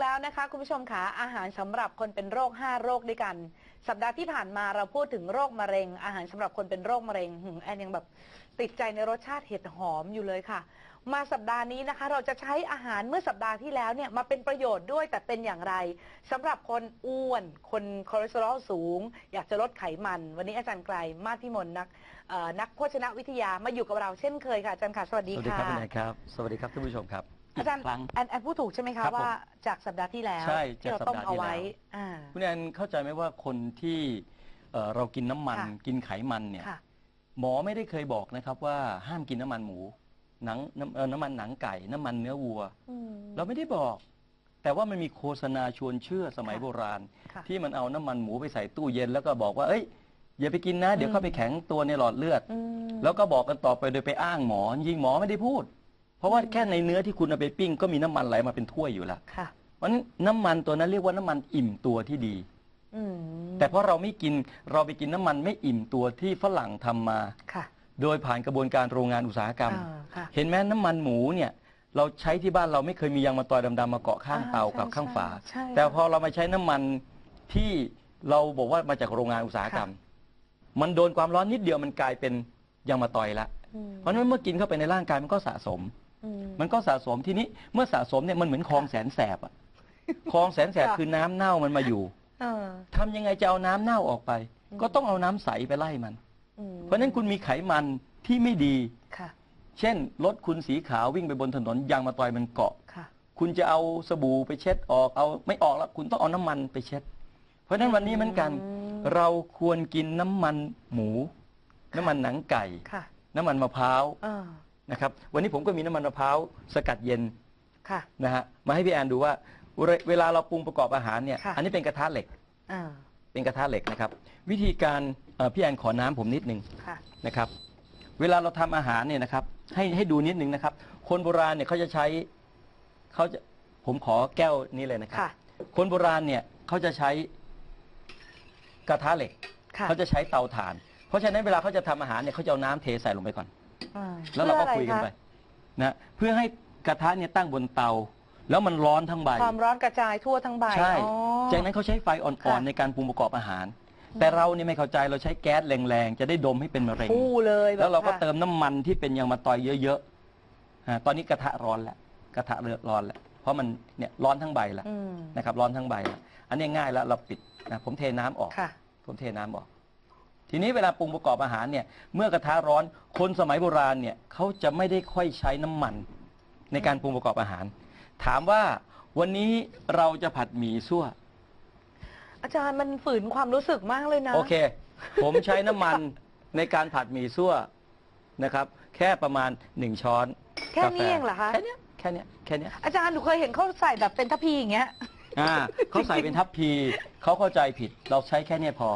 แล้วนะคะคุณผู้ชมคะอาหารสำหรับคนเป็นโรค 5 โรคด้วยกัน สัปดาห์ที่ผ่านมาเราพูดถึงโรคมะเร็ง อาหารสำหรับคนเป็นโรคมะเร็งหืมแอนยังแบบติดใจในรสชาติเห็ดหอมอยู่เลยค่ะ มาสัปดาห์นี้นะคะ เราจะใช้อาหารเมื่อสัปดาห์ที่แล้วเนี่ยมาเป็นประโยชน์ด้วยแต่เป็นอย่างไรสำหรับคนอ้วน คนคอเลสเตอรอลสูง อยากจะลดไขมัน วันนี้อาจารย์ไกลมาพิมลนักนักโภชนวิทยามาอยู่กับเราเช่นเคยค่ะอาจารย์ค่ะสวัสดีค่ะสวัสดีค่ะครับคุณนายครับ สวัสดีครับท่านผู้ชมครับ อาจารย์กครั้ง แอนแอนพูดถูกใช่ไหมคะครับผมว่าจากสัปดาห์ที่แล้วใช่ที่เราจากสัปต้มดาห์เอาที่ไว้แล้วอ่า คุณแอนเข้าใจไหมว่าคนที่เอ่อเรากินน้ำมันค่ะ กินไขมันเนี่ย ค่ะ หมอไม่ได้เคยบอกนะครับว่าห้ามกินน้ำมันหมูหนังน้ำเอ่อน้ำมันหนังไก่น้ำมันเนื้อวัว อืม เราไม่ได้บอก แต่ว่ามันมีโฆษณาชวนเชื่อสมัยค่ะโบราณ ค่ะที่มันเอาน้ำมันหมูไปใส่ตู้เย็นแล้วก็บอกว่า เอ้ย อย่าไปกินนะ เดี๋ยวอืม เข้าไปแข็งตัวในหลอดเลือด อืมแล้วก็บอกกันต่อไปโดยไปอ้างหมอจริงๆหมอไม่ได้พูด เพราะว่าแค่ในเนื้อที่คุณเอาไปปิ้งก็มีน้ำมันไหลมาเป็นถ้วยอยู่แล้วค่ะเพราะฉะนั้นน้ำมันตัวนั้นเรียกว่าน้ำมันอิ่มตัวที่ดีอืมแต่เพราะเราไม่กินเราไปกินน้ำมันไม่อิ่มตัวที่ฝรั่งทำมาค่ะ โดยผ่านกระบวนการโรงงานอุตสาหกรรมอ่าค่ะเห็นไหมน้ำมันหมูเนี่ยเราใช้ที่บ้านเราไม่เคยมียางมะตอยดำๆมาเกาะข้างอ่าเตาใช่กับข้างฝาใช่แต่พอเรามาใช้น้ำมันที่เราบอกว่ามาจากโรงงานอุตสาหกรรม มันโดนความร้อนนิดเดียวมันกลายเป็นยางมะตอยละอืมเพราะฉะนั้นเมื่อกินเข้าไปในร่างกายมันก็สะสมอื มมันก็สะสมทีนี้เมื่อสะสมเนี่ยมันเหมือนคลองแสนแสบอะคลองแสนแสบค่ะคือน้ำเน่ามันมาอยู่เออทำยังไงจะเอาน้ำเน่าออกไปอืมก็ต้องเอาน้ำใสไปไล่มันอืมเพราะฉะนั้นคุณมีไขมันที่ไม่ดีค่ะ เช่นรถคุณสีขาววิ่งไปบนถนนยางมาตอยมันเกาะค่ะ คุณจะเอาสบู่ไปเช็ดออกเอาไม่ออกแล้วคุณต้องเอาน้ำมันไปเช็ด เพราะฉะนั้นวันนี้เหมือนกันอืมเราควรกินน้ำมันหมู น้ำมันหนังไก่ค่ะน้ำมันมะพร้าวเออ นะครับวันนี้ผมก็มีน้ำมันมะพร้าวสกัดเย็นค่ะ นะฮะมาให้พี่แอนดูว่าเวลาเวลาเราปรุงประกอบอาหารเนี่ยค่ะ อันนี้เป็นกระทะเหล็ก อ่าเป็นกระทะเหล็กนะครับ วิธีการเอ่อพี่แอนขอน้ำผมนิดนึงค่ะ นะครับ เวลาเราทำอาหารเนี่ยนะครับ ให้ให้ดูนิดนึงนะครับ คนโบราณเนี่ยเขาจะใช้เขาจะผมขอแก้วนี้เลยนะครับ ค่ะ คนโบราณเนี่ยเขาจะใช้กระทะเหล็ก ค่ะ เขาจะใช้เตาถ่าน เพราะฉะนั้นเวลาเขาจะทำอาหารเนี่ยเขาจะเอาน้ำเทใส่ลงไปก่อน อ่าแล้วเราก็พื่ออะคุยกันคะไปนะเพื่อให้กระทะเนี่ยตั้งบนเตา แล้วมันร้อนทั้งใบ ความร้อนกระจายทั่วทั้งใบใช่อ๋อ จากนั้นเขาใช้ไฟอ่อนค่ะ ๆในการปรุงประกอบอาหาร แต่เราเนี่ยไม่เข้าใจเราใช้แก๊สแรงๆ จะได้ดมให้เป็นมะเร็ง ฟู่เลยบบแล้วเราก็ค่ะเติมน้ำมันที่เป็นยางมะตอยเยอะๆอ่าตอนนี้กระทะร้อนแล้วกระทะเลือดร้อนแล้วเพราะมันเนี่ยร้อนทั้งใบแล้วอืมนะครับร้อนทั้งใบแล้วอันนี้ง่ายแล้วเราปิดนะผมเทน้ำออก ค่ะ ผมเทน้ำออก ทีนี้เวลาปรุงประกอบอาหารเนี่ยเมื่อกระทะร้อนคนสมัยโบราณเนี่ยเขาจะไม่ได้ค่อยใช้น้ำมัน ในการปรุงประกอบอาหาร ถามว่าวันนี้เราจะผัดหมี่ซั่ว อาจารย์มันฝืนความรู้สึกมากเลยนะ โอเค ผมใช้น้ำมันในการผัดหมี่ซั่วนะครับ แค่ประมาณหนึ่งช้อนแค่นี้กาฟเองเหรอคะแค่เนี้ยแค่เนี้ยแค่เนี้ยอาจารย์หนูเคยเห็นเขาใส่แบบเป็นทัพพีอย่างเงี้ยอ่าเขาใส่เป็นทัพพีเขาเข้าใจผิดเราใช้แค่เนี้ยพอ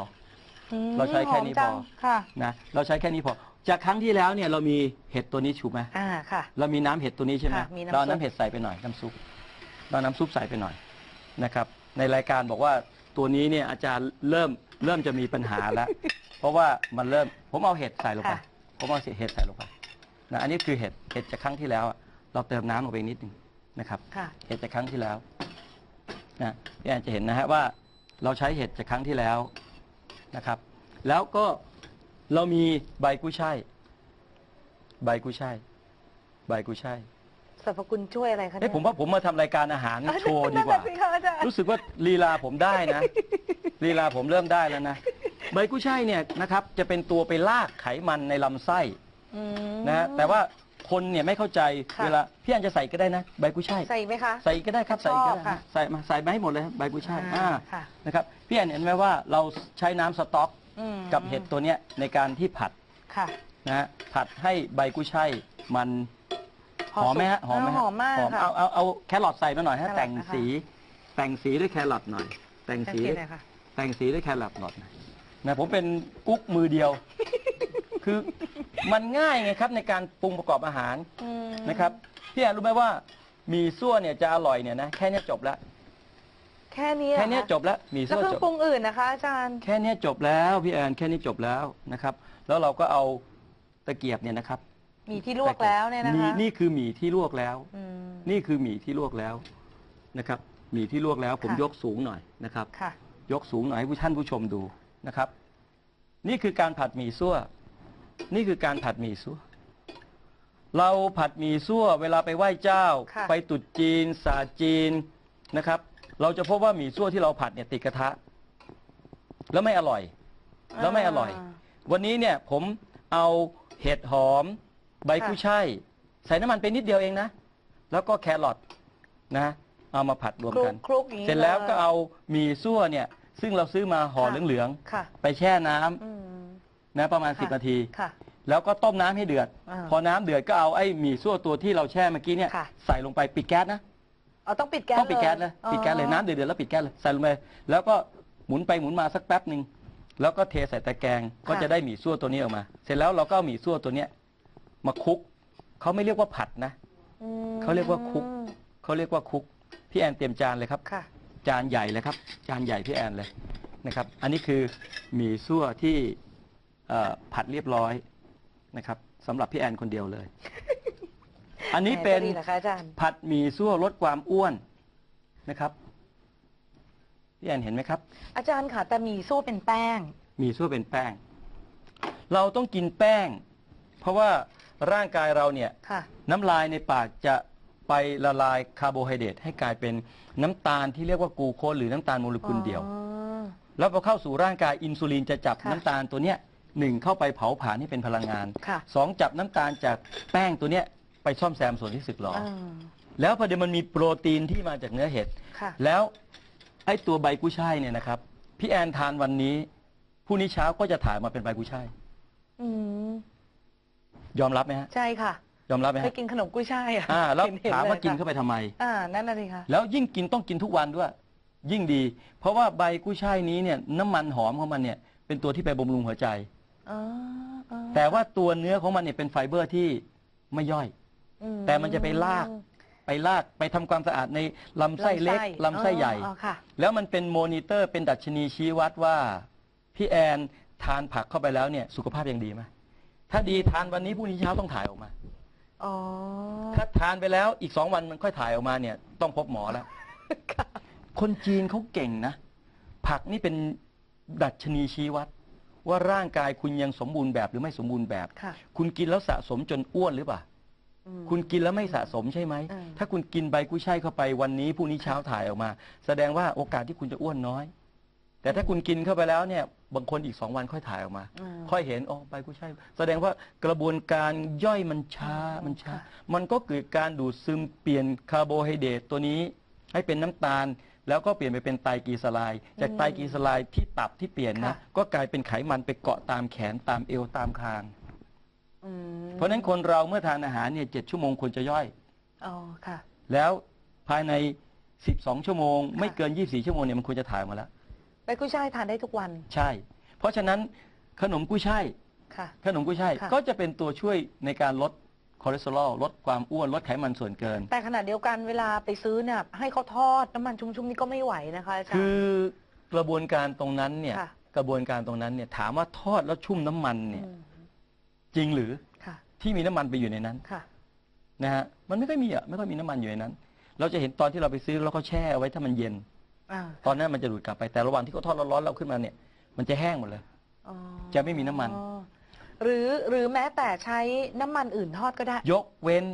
อืมเราใช้แค่นี้หมจังพอค่ะ นะเราใช้แค่นี้พอจากครั้งที่แล้วเนี่ยเรามีเห็ดตัวนี้ถูกไหมอ่าค่ะ เรามีน้ำเห็ดตัวนี้ใช่ไหมค่ะมีน้ำเราเอาซุป น้ำเห็ดใส่ไปหน่อยน้ำซุปเราน้ำซุปใส่ไปหน่อยนะครับในรายการบอกว่าตัวนี้เนี่ยอาจารย์เริ่มเริ่มจะมีปัญหาแล้ว เพราะว่ามันเริ่มผมเอาเห็ดใส่ลงไปค่ะ ผมเอาเห็ดใส่ลงไปนะอันนี้คือเห็ดเห็ดจากครั้งที่แล้วอะเราเติมน้ำลงไปนิดนึงนะครับ ค่ะ เห็ดจากครั้งที่แล้วนะพี่แอนจะเห็นนะฮะว่าเราใช้เห็ดจากครั้งที่แล้ว นะครับ แล้วก็เรามีใบกุ้ยช่ายใบกุ้ยช่ายใบกุ้ยช่ายสรรพคุณช่วยอะไรคะเอ้เนี่ยผมว่าผมมาทำรายการอาหารโชว์ดีกว่า นั่นน่ะสิคะอาจารย์ รู้สึกว่าลีลาผมได้นะ ลีลาผมเริ่มได้แล้วนะใบกุ้ยช่ายเนี่ยนะครับจะเป็นตัวไปลากไขมันในลำไส้อืมนะฮะแต่ว่า คนเนี่ยไม่เข้าใจค่ะ เวลาพี่อันจะใส่ก็ได้นะใบกุ้ยช่ายใส่ไหมคะ ใส่ก็ได้ครับใส่ก็ชอบได้ค่ะใส่มาใส่มาให้หมดเลยใบกุ้ยช่ายอ่าอ่าค่ะ นะครับพี่อันเห็นไหมว่าเราใช้น้ำสต๊อกอืมกับเห็ดตัวเนี้ยในการที่ผัดค่ะนะฮะผัดให้ใบกุ้ยช่ายมันหอมไหมฮะหอมไหมเออฮะหอมมากค่ะ เอาเอาเอาแครอทใส่มาหน่อยแคฮะรอทแต่งนะคะ สีแต่งสีด้วยแครอทหน่อย แต่งสีสีด้วยเลยค่ะ แต่งสีด้วยแครอทหน่อยนะผมเป็นกุ๊กมือเดียว คือมันง่ายไงครับในการปรุงประกอบอาหารอืมนะครับพี่แอนรู้ไหมว่าหมีซั่วเนี่ยจะอร่อยเนี่ยนะแค่เนี้ยจบแล้วแค่นี้เหรอแค่เนี้ยะจบแล้วหมีแล้วซั่วเครื่อจงบปรุงอื่นนะคะอาจารย์ แค่เนี้ยจบแล้วพี่แอนแค่นี้จบแล้วนะครับ แล้วเราก็เอาตะเกียบเนี่ยนะครับมีที่ลวกแล้วเนี่ยนะคะนี่นี่คือหมี่ที่ลวกแล้ว อืม นี่คือหมี่ที่ลวกแล้วนะครับหมี่ที่ลวกแล้ว ผมค่ะ ยกสูงหน่อยนะครับ ค่ะ ยกสูงหน่อยให้ผู้ท่านผู้ชมดูนะครับ นี่คือการผัดหมี่ซั่ว นี่คือการผัดหมี่ซั่วเราผัดหมี่ซั่วเวลาไปไหว้เจ้า ค่ะ ไปตรุษจีนศาสตร์จีนนะครับ เราจะพบว่าหมี่ซั่วที่เราผัดเนี่ยติดกระทะ แล้วไม่อร่อย แล้วไม่อร่อย วันนี้เนี่ยผมเอาเห็ดหอม ใบค่ะ กุ้ยช่ายใส่น้ำมันไปนิดเดียวเองนะ แล้วก็แครอทนะ เอามาผัดรวมคลุกักน คลุกอย่างนี้เสร็จแล้วก็ยเอาหมี่ซั่วเนี่ย ซึ่งเราซื้อมาห่อค่ะเหลืองค่ะ ๆไปแช่น้ำอืม นะประมาณ ค่ะ10 นาที ค่ะ แล้วก็ต้มน้ำให้เดือด อ่าพอน้ำเดือดก็เอาไอ้หมี่ซั่วตัวที่เราแช่เมื่อกี้เนี่ยค่ะ ใส่ลงไปปิดแก๊สนะ เอาต้องปิดแก๊สต้องปิดแก๊สเลยอ๋อปิดแก๊สเลยน้ำเดือดๆแล้วปิดแก๊สเลยใส่ลงไปแล้วก็หมุนไปหมุนมาสักแป๊บหนึ่งแล้วก็เทใส่ตะแกรงก็จะได้หมี่ซั่วตัวนี้ออกมา เสร็จแล้วเราก็เอาหมี่ซั่วตัวเนี้ยมาคลุกเขาไม่เรียกว่าผัดนะ อืมเขาเรียกว่าคลุก เขาเรียกว่าคลุกพี่แอนเตรียมจานเลยครับ ค่ะ จานใหญ่เลยครับ จานใหญ่พี่แอนเลยนะครับ อันนี้คือหมี่ซั่วที่เอ่อ ผัดเรียบร้อยนะครับสำหรับพี่แอนคนเดียวเลย อันนี้เป็นแหมจะดีเหรอคะอาจารย์ ผัดหมี่ซั่วลดความอ้วนนะครับพี่แอนเห็นไหมครับ อาจารย์ค่ะแต่หมีสู้เป็นแป้งหมี่ซั่วเป็นแป้ง เราต้องกินแป้ง เพราะว่าร่างกายเราเนี่ย ค่ะ น้ำลายในปากจะไปละลายคาร์โบไฮเดรตให้กลายเป็นน้ำตาลที่เรียกว่ากลูโคสหรือน้ำตาลโมเลกุลเดียวอ๋อแล้วพอเข้าสู่ร่างกายอินซูลินจะจับค่ะ น้ำตาลตัวเนี้ย หนึ่งเข้าไปเผาผลาญให้เป็นพลังงานค่ะ สองจับน้ำตาลจากแป้งตัวเนี้ยไปซ่อมแซมส่วนที่สึกหรอ อ่าแล้วพอเดียวมันมีโปรตีนที่มาจากเนื้อเห็ด ค่ะ แล้วไอ้ตัวใบกุ้ยช่ายเนี่ยนะครับ พี่แอนทานวันนี้พรุ่งนี้เช้าก็จะถ่ายมาเป็นใบกุ้ยช่ายอืมยอมรับไหมฮะ ใช่ค่ะ ยอมรับไหมเคฮะยกินขนมกุ้ยช่ายอะอ่าแล้วเห็ถามว่าเลยกินค่ะเข้าไปทำไม อ่า นั่นน่ะสิคะแล้วยิ่งกินต้องกินทุกวันด้วย ยิ่งดี เพราะว่าใบกุ้ยช่ายนี้เนี่ยน้ำมันหอมของมันเนี่ยเป็นตัวที่ไปบำรุงหัวใจ อ๋ออ๋อแต่ว่าตัวเนื้อของมันเนี่ยเป็นไฟเบอร์ที่ไม่ย่อย อืแต่มันจะไปลาก ไปลากไปทำความสะอาดในลำไส้เล็กลำไส้ใหญ่อ๋อค่ะ แล้วมันเป็นโมนิเตอร์เป็นดัชนีชี้วัดว่าพี่แอนทานผักเข้าไปแล้วเนี่ยสุขภาพยังดีไหมถ้าดีทานวันนี้พรุ่งนี้เช้าต้องถ่ายออกมา อ๋อ ถ้าทานไปแล้วอีกสองวันมันค่อยถ่ายออกมาเนี่ยต้องพบหมอแล้ว คนจีนเขาเก่งนะ ผักนี่เป็นดัชนีชี้วัด ว่าร่างกายคุณยังสมบูรณ์แบบหรือไม่สมบูรณ์แบบ ค่ะ คุณกินแล้วสะสมจนอ้วนหรือเปล่า อืม คุณกินแล้วไม่สะสมใช่ไหม อืม ถ้าคุณกินใบกุ้ยช่ายเข้าไปวันนี้พรุ่งนี้เช้าถ่ายออกมา แสดงว่าโอกาสที่คุณจะอ้วนน้อย แต่ถ้าคุณกินเข้าไปแล้วเนี่ย บางคนอีกสองวันค่อยถ่ายออกมาอืมค่อยเห็นอ๋อใบกุ้ยช่ายแสดงว่ากระบวนการย่อยมันช้าอืมมันช้า ค่ะ มันก็เกิดการดูดซึมเปลี่ยนคาร์โบไฮเดรตตัวนี้ ให้เป็นน้ำตาล แล้วก็เปลี่ยนไปเป็นไตรกลีเซอไรด์จากไตรกลีเซอไรด์ที่ตับที่เปลี่ยนนะค่ะ ก็กลายเป็นไขมันไปเกาะตามแขนตามเอวตามคาง อืมเพราะฉะนั้นคนเราเมื่อทานอาหารเนี่ยเจ็ดชั่วโมงควรจะย่อย อ๋อค่ะ แล้วภายใน 12 ชั่วโมงค่ะไม่เกิน 24 ชั่วโมงเนี่ยมันควรจะถ่ายออกมาแล้วใบกุ้ยช่ายทานได้ทุกวันใช่ เพราะฉะนั้นขนมกุ้ยช่ายค่ะ ขนมกุ้ยช่ายค่ะ ก็จะเป็นตัวช่วยในการลด คอเลสเตอรอลลดความอ้วนลดไขมันส่วนเกิน แต่ขณะเดียวกันเวลาไปซื้อเนี่ยให้เขาทอดน้ำมันชุ่มๆนี่ก็ไม่ไหวนะคะอาจารย์ คือกระบวนการตรงนั้นเนี่ยค่ะ กระบวนการตรงนั้นเนี่ยถามว่าทอดแล้วชุ่มน้ำมันเนี่ยมจริงหรือค่ะที่มีน้ำมันไปอยู่ในนั้นค่ะ นะฮะมันไม่ค่อยมีอะไม่ค่อยมีน้ำมันอยู่ในนั้น เราจะเห็นตอนที่เราไปซื้อแล้วก็แช่เอาไว้ถ้ามันเย็น อ่าตอนนั้นมันจะดูดกลับไปแต่ระหว่างที่เขาทอดร้อนๆเราขึ้นมาเนี่ยมันจะแห้งหมดเลย อ๋อจะไม่มีน้ำมัน อ๋อ หรือหรือแม้แต่ใช้น้ำมันอื่นทอดก็ได้ ยกเว้น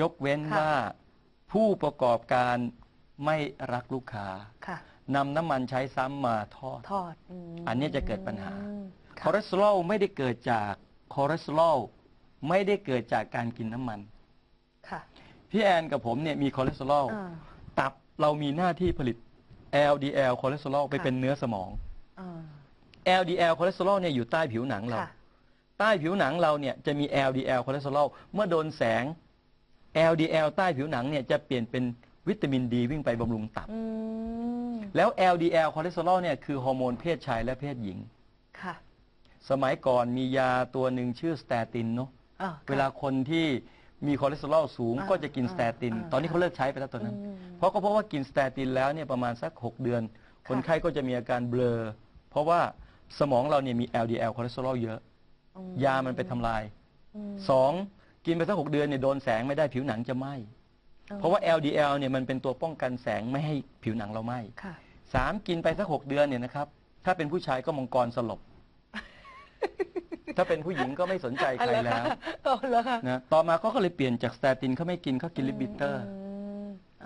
ยกเว้นค่ะ ว่าผู้ประกอบการไม่รักลูกค้าค่ะ นำน้ำมันใช้ซ้ำมาทอด ทอดมอันเนี้ยจะเกิดปัญหาอืมคอเลสเตอรอลไม่ได้เกิดจากคอเลสเตอรอลไม่ได้เกิดจากการกินน้ำมัน ค่ะพี่แอนกับผมเนี่ยมีคอเลสเตอรอล อ่าตับเรามีหน้าที่ผลิต LDL คอเลสเตอรอลไปค่ะเป็นเนื้อสมอง อ่า LDL คอเลสเตอรอลเนี่ยอยู่ใต้ผิวหนังเรา ค่ะ ใต้ผิวหนังเราเนี่ยจะมี LDL คอเลสเตอรอลเมื่อโดนแสง LDL ใต้ผิวหนังเนี่ยจะเปลี่ยนเป็นวิตามินดีวิ่งไปบำรุงตับอืมแล้ว LDL คอเลสเตอรอลเนี่ยคือฮอร์โมนเพศชายและเพศหญิง ค่ะ สมัยก่อนมียาตัวหนึ่งชื่อสเตตินเนาะอ่าเวลาคนที่มีคอเลสเตอรอลสูงอ่าก็จะกินอ่าสเตตินอ่าตอนนี้เขาเลิกใช้ไปแล้วตัวนั้นอืมเพราะก็เพราะว่ากินสเตตินแล้วเนี่ยประมาณสัก 6 เดือนค่ะคนไข้ก็จะมีอาการเบลอ เพราะว่าสมองเราเนี่ยมี LDL คอเลสเตอรอลเยอะอื ยามันไปทำลายอืมสองกินไปสักหกเดือนเนี่ยโดนแสงไม่ได้ผิวหนังจะไหม้เพราะว่า LDL เนี่ยมันเป็นตัวป้องกันแสงไม่ให้ผิวหนังเราไหม้ค่ะสามกินไปสักหกเดือนเนี่ยนะครับ ถ้าเป็นผู้ชายก็มังกรสลบ ถ้าเป็นผู้หญิงก็ไม่สนใจใครแล้วเอาแล้วค่ะนะต่อมาเขาก็เลยเปลี่ยนจากสเตตินเขาไม่กินเขากินลิปบิเตอร์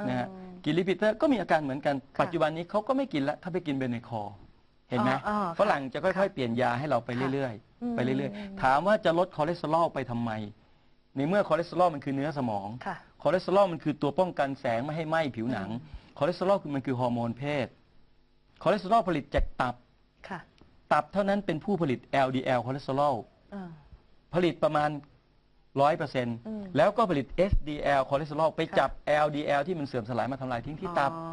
มนะฮะอืมกินลิปบิเตอร์ก็มีอาการเหมือนกันค่ะปัจจุบันนี้เขาก็ไม่กินแล้วถ้าไปกินเบนเนคอร์ เห็นไหมอ๋ออ๋อค่ะฝรั่งจะค่อยๆ เปลี่ยนยาให้เราไปเรื่อยอืม ๆ ไปเรื่อยๆ ถามว่าจะลดคอเลสเตอรอลไปทำไม ในเมื่อคอเลสเตอรอลมันคือเนื้อสมอง ค่ะ คอเลสเตอรอลมันคือตัวป้องกันแสงไม่ให้ไหม้ผิวหนัง คอเลสเตอรอลคือมันคือฮอร์โมนเพศ คอเลสเตอรอลผลิตจากตับ ค่ะตับเท่านั้นเป็นผู้ผลิต LDL คอเลสเตอรอลอ่าผลิตประมาณร้อยเปอร์เซ็นต์อืมแล้วก็ผลิต SDL คอเลสเตอรอลไปค่ะ จับ LDL ที่มันเสื่อมสลายมาทำลายทิ้งที่ตับ อ๋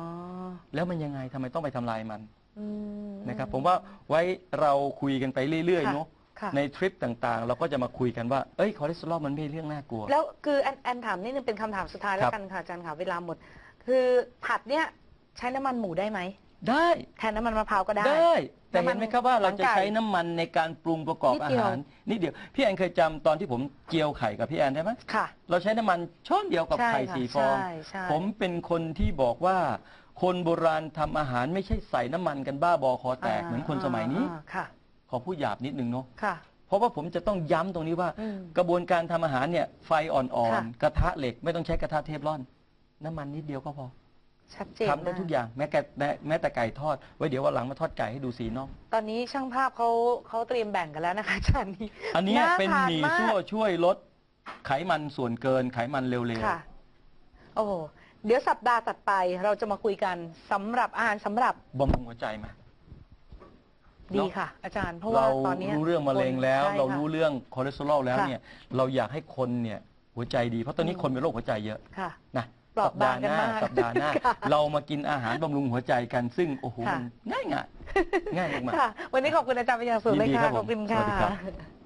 อ แล้วมันยังไงทำไมต้องไปทำลายมัน อืม นะครับผมว่าไว้เราคุยกันไปเรื่อยๆค่ะเนาะค่ะ ในทริปต่างๆ เราก็จะมาคุยกันว่าเอ้ยคอเลสเตอรอลมันไม่ใช่เรื่องน่ากลัว แล้วคือแอนแอนถามนิดนึงเป็นคำถามสุดท้ายแล้ครัวบกันค่ะอาจารย์ค่ะเวลาหมด คือผัดเนี่ยใช้น้ำมันหมูได้ไหมได้แทนน้ำมันมะพร้าวก็ได้ ได้ แต่เห็นไหมครับว่าเราจะหนังไก่ใช้น้ำมันในการปรุงประกอบนิดอาเดียว หารนิดเดียวพี่แอนเคยจำตอนที่ผมเจียวไข่กับพี่แอนได้ไหมค่ะเราใช้น้ำมันช้อนเดียวกับใช่ไข่ค่ะสี่ฟอง ใช่ใช่ผมเป็นคนที่บอกว่า คนโบราณทำอาหารไม่ใช่ใส่น้ำมันกันบ้าบอคอแตก เหมือนคนสมัยนี้ อ่าค่ะ ขอพูดหยาบนิดนึงเนาะ ค่ะ เพราะว่าผมจะต้องย้ำตรงนี้ว่า อืมกระบวนการทำอาหารเนี่ยไฟอ่อนค่ะ ๆ กระทะเหล็กไม่ต้องใช้กระทะเทฟลอน น้ำมันนิดเดียวก็พอชัดเจนทำได้มทุกอย่างแม้แต่แม้แม้แต่ไก่ทอด ไว้เดี๋ยววันหลังมาทอดไก่ให้ดูสีน่องตอนนี้ช่างภาพเขาเขาเตรียมแบ่งกันแล้วนะคะอาจารย์นี่อันเนี้ยาเป็นทาหมี่มาก ซั่วช่วยลดไขมันส่วนเกินไขมันเร็วค่ะ โอ้โห เดี๋ยวสัปดาห์ตัดไปเราจะมาคุยกันสำหรับอาหารสำหรับๆบำรุงหัวใจไหม ดีเนอะค่ะ อาจารย์เพราะว่าเราตอนนี้ยรู้เรื่องมะเร็งแล้ว ใช่เราค่ะรู้เรื่องคอเลสเตอรอลแล้วค่ะ เนี่ย เราอยากให้คนเนี่ยหัวใจดี เพราะตอนนี้อืมคนเป็นโรคหัวใจเยอะค่ะ นะเปราะสัปดาห์บางกันหน้ามากสัปดาห์หน้า ค่ะเรามากินอาหารบำรุงหัวใจกันซึ่งโอ้โหค่ะ มันง่ายง่ายๆง่ายมากๆ ค่ะ วันนี้ขอบคุณอาจารย์เป็นอย่างสูงเลยยินดีครัค่ะบผมขอบคุณสวัค่ะสดีครับ